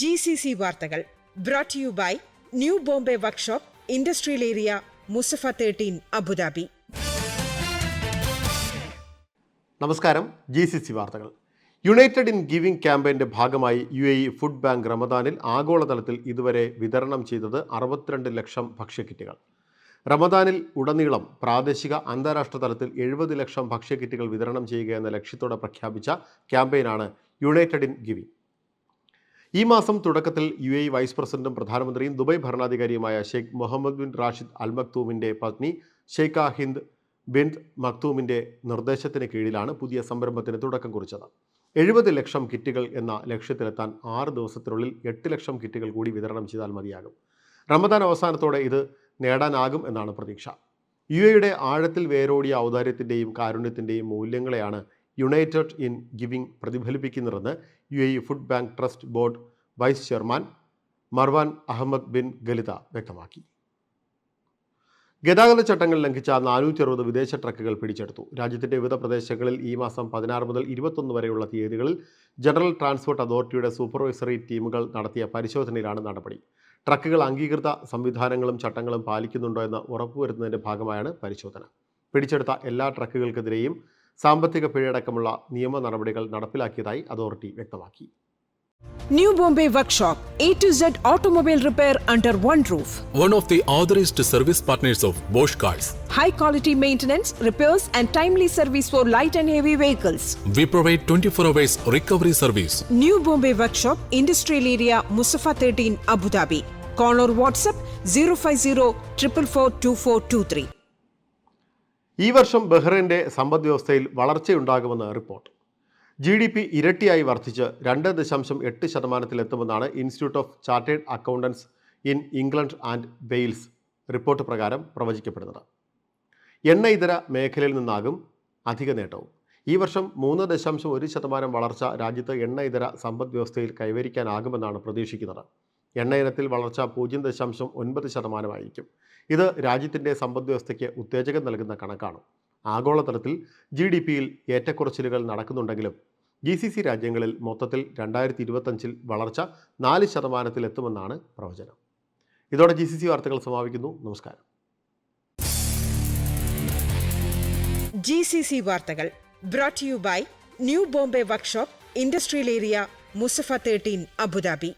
G C C വാർത്തകൾ brought you by new Bombay workshop industrial area Mussafah thirteen Abu Dhabi നമസ്കാരം. G C C വാർത്തകൾ. United in giving ക്യാമ്പയിന്റെ ഭാഗമായി U A E food bank റമദാനിൽ ആഗോളതലത്തിൽ ഇതുവരെ വിതരണം ചെയ്തത് അറുപത്തിരണ്ട് ലക്ഷം ഭക്ഷ്യക്കിറ്റുകൾ. റമദാനിൽ ഉടനീളം പ്രാദേശിക അന്താരാഷ്ട്ര തലത്തിൽ എഴുപത് ലക്ഷം ഭക്ഷ്യക്കിറ്റുകൾ വിതരണം ചെയ്യുക എന്ന ലക്ഷ്യത്തോടെ പ്രഖ്യാപിച്ച ക്യാമ്പയിനാണ് യുണൈറ്റഡ് ഇൻ ഗിവിംഗ് ഈ മാസം തുടക്കത്തിൽ യു എ വൈസ് പ്രസിഡന്റും പ്രധാനമന്ത്രിയും Dubai ഭരണാധികാരിയുമായ Sheikh Mohammed bin Rashid Al മക്തൂമിന്റെ പത്നി ഷെയ്ഖ ഹിന്ദ് ബിൻ മക്തൂമിന്റെ നിർദ്ദേശത്തിന് കീഴിലാണ് പുതിയ സംരംഭത്തിന് തുടക്കം കുറിച്ചത്. എഴുപത് ലക്ഷം കിറ്റുകൾ എന്ന ലക്ഷ്യത്തിലെത്താൻ ആറ് ദിവസത്തിനുള്ളിൽ എട്ട് ലക്ഷം കിറ്റുകൾ കൂടി വിതരണം ചെയ്താൽ മതിയാകും. റമദാൻ അവസാനത്തോടെ ഇത് നേടാനാകും എന്നാണ് പ്രതീക്ഷ. യു എയുടെ ആഴത്തിൽ വേരോടിയ ഔദാര്യത്തിന്റെയും കാരുണ്യത്തിന്റെയും മൂല്യങ്ങളെയാണ് united in giving പ്രതിഫലിപ്പിക്കുന്നതെന്ന് U A food bank trust board vice chairman Marwan Ahmed bin Ghalita വ്യക്തമാക്കി. ഗതാഗത ചട്ടങ്ങൾ ലംഘിച്ച നാനൂറ്റി അറുപത് വിദേശ ട്രക്കുകൾ പിടിച്ചെടുത്തു. രാജ്യത്തിന്റെ വിവിധ പ്രദേശങ്ങളിൽ ഈ മാസം പതിനാറ് മുതൽ ഇരുപത്തൊന്ന് വരെയുള്ള തീയതികളിൽ ജനറൽ ട്രാൻസ്പോർട്ട് അതോറിറ്റിയുടെ സൂപ്പർവൈസറി ടീമുകൾ നടത്തിയ പരിശോധനയിലാണ് നടപടി. ട്രക്കുകൾ അംഗീകൃത സംവിധാനങ്ങളും ചട്ടങ്ങളും പാലിക്കുന്നുണ്ടോ എന്ന് ഉറപ്പുവരുത്തുന്നതിന്റെ ഭാഗമായാണ് പരിശോധന. പിടിച്ചെടുത്ത എല്ലാ ട്രക്കുകൾക്കെതിരെയും സാമ്പത്തിക പിഴയടക്കമുള്ള നിയമ നടപടികൾ നടപ്പിലാക്കിയതായി അതോറിറ്റി വ്യക്തമാക്കി New Bombay Workshop, A to Z automobile repair under one roof. one of the authorized service partners of Bosch Cars. high quality maintenance, repairs, and timely service for light and heavy vehicles. We provide 24 hours recovery service. New Bombay Workshop, Industrial Area, Musafa 13, Abu Dhabi. Call or WhatsApp 050 444 ഈ വർഷം ബഹ്റൈന്റെ സമ്പദ് വ്യവസ്ഥയിൽ വളർച്ചയുണ്ടാകുമെന്ന് report. G D P ഇരട്ടിയായി വർദ്ധിച്ച് രണ്ട് ദശാംശം എട്ട് ശതമാനത്തിലെത്തുമെന്നാണ് institute of chartered accountants in England and Wales report പ്രകാരം പ്രവചിക്കപ്പെടുന്നത്. എണ്ണ ഇതര മേഖലയിൽ നിന്നാകും അധിക നേട്ടവും. ഈ വർഷം മൂന്ന് ദശാംശം ഒരു ശതമാനം വളർച്ച രാജ്യത്ത് എണ്ണ ഇതര സമ്പദ് വ്യവസ്ഥയിൽ കൈവരിക്കാനാകുമെന്നാണ് പ്രതീക്ഷിക്കുന്നത്. എണ്ണ ഇനത്തിൽ വളർച്ച പൂജ്യം ദശാംശം ഒൻപത് ശതമാനമായിരിക്കും. ഇത് രാജ്യത്തിന്റെ സമ്പദ് വ്യവസ്ഥയ്ക്ക് ഉത്തേജകം നൽകുന്ന കണക്കാണ്. ആഗോളതലത്തിൽ ജി ഡി പിയിൽ ഏറ്റക്കുറച്ചിലുകൾ നടക്കുന്നുണ്ടെങ്കിലും ജി സി സി രാജ്യങ്ങളിൽ മൊത്തത്തിൽ രണ്ടായിരത്തി ഇരുപത്തഞ്ചിൽ വളർച്ച നാല് ശതമാനത്തിലെത്തുമെന്നാണ് പ്രവചനം. ഇതോടെ ജി സി സി വാർത്തകൾ സമാപിക്കുന്നു. നമസ്കാരം. ജി സി സി വാർത്തകൾ brought you by new Bombay workshop industrial area Mussafah thirteen Abu Dhabi